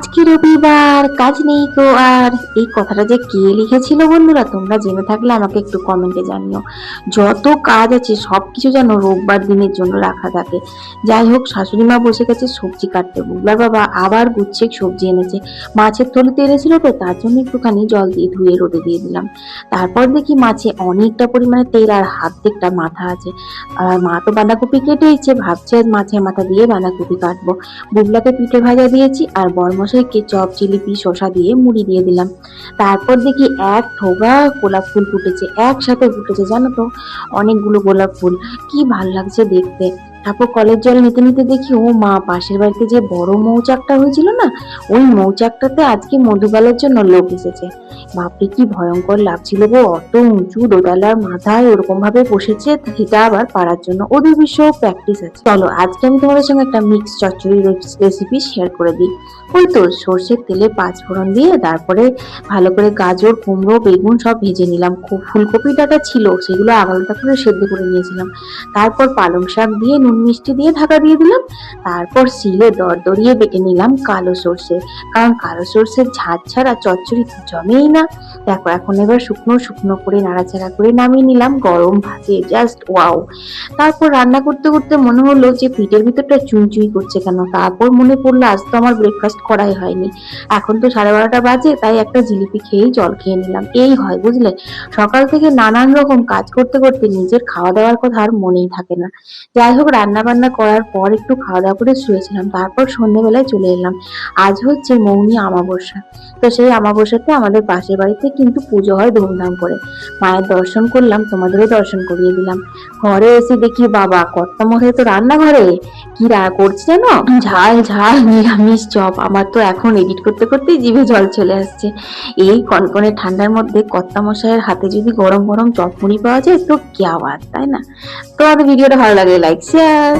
আজকে রবিবার, কাজ নেই গো আর। এই কথাটা যে কে লিখেছিল বন্ধুরা, তোমরা জেনে থাকলে আমাকে একটু কমেন্টে জানিও। যত কাজ আছে সব কিছু যেন রোববার দিনের জন্য রাখা থাকে। যাই হোক শাশুড়ি মা বসে গেছে সবজি কাটতে। বুবলার বাবা আবার গুচ্ছে সবজি এনেছে। মাছের থলিতে এনেছিল তো, তার জন্য একটুখানি জল দিয়ে ধুয়ে রোদে দিয়ে দিলাম। তারপর দেখি মাছে অনেকটা পরিমাণে তেল আর হাত একটা মাথা আছে। আর মা তো বাঁধাকপি কেটেইছে ভাবছে মাছের মাথা দিয়ে বাঁধাকপি কাটবো। বুবলাকে পিঠে ভাজা দিয়েছি আর বরমশাইকে চপ, জিলিপি শশা দিয়ে মুড়ি দিয়ে দিলাম। তারপর দেখি এক ঠোগা গোলাপ ফুল ফুটেছে, একসাথে ফুটেছে, জানো তো? অনেকগুলো গোলাপ ফুল। কি ভালো লাগছে দেখতে। তারপর কলের জল নিতে নিতে দেখি, ও মা, পাশের বাড়িতে যে বড় মৌচাকটা হয়েছিল না, ওই মৌচাকটাতে আজকে মধুবালের জন্য লোক এসেছে। বাপরে, কি ভয়ঙ্কর লাগছিল গো, অত উঁচু দোতলার মাথায় ওরকম ভাবে বসেছে, সেটা আবার পারার জন্য ওদের বিষয়েও প্র্যাকটিস আছে। চলো, আজকে আমি তোমাদের সঙ্গে একটা মিক্স চচ্চড়ি রেসিপি শেয়ার করে দিই। ওই তো সর্ষের তেলে পাঁচ ফোড়ন দিয়ে তারপরে ভালো করে গাজর, কুমড়ো, বেগুন সব ভেজে নিলাম। খুব ফুলকপি ডাটা ছিল, সেগুলো আলাদা করে সেদ্ধ করে নিয়েছিলাম। তারপর পালং শাক দিয়ে নুন মিষ্টি দিয়ে ঢাকা দিয়ে দিলাম। তারপর শিলে দরদরিয়ে বেটে নিলাম কালো সর্ষে। কারণ কালো সর্ষের ঝাঁঝ ছাড়া চচ্চড়ি জমেই না। দেখো, এখন এবার শুকনো শুকনো করে নাড়াচাড়া করে নামিয়ে নিলাম গরম ভাতে। Just wow. তারপর রান্না করতে করতে মনে হলো যে পিঠের ভিতরটা চুই করছে কেন? তারপর মনে পড়ল, আজ তো আমার ব্রেকফাস্ট করাই হয়নি। এখন তো সাড়ে বারোটা বাজে, তাই একটা জিলিপি খেয়েই জল খেয়ে নিলাম। এই হয়, বুঝলে? সকাল থেকে নানান রকম কাজ করতে করতে নিজের খাওয়া দাওয়ার কথা আর মনেই থাকে না। যাই হোক রান্না বান্না করার পর একটু খাওয়া দাওয়া করে শুয়েছিলাম। তারপর সন্ধ্যেবেলায় চলে এলাম। আজ হচ্ছে মৌনি আমাবস্যা। তো সেই আমাবস্যাতে আমাদের পাশের বাড়িতে কিন্তু পুজো হয় ধুমধাম করে। মায়ের দর্শন করলাম, তোমাদেরও দর্শন করিয়ে দিলাম। ঘরে এসে দেখি বাবা, কর্তা মশাই তো রান্নাঘরে। কি রা করছে জানো ঝাল ঝাল, নিরামিষ চপ। আমার তো এখন এডিট করতে করতেই জিভে জল চলে আসছে। এই কনকনে ঠান্ডার মধ্যে কর্তা মশাইয়ের হাতে যদি গরম গরম চপ মুড়ি পাওয়া যায়, তো কি আওয়াজ, তাই না? তো আমাদের ভিডিওটা ভালো লাগে লাইক শেয়ার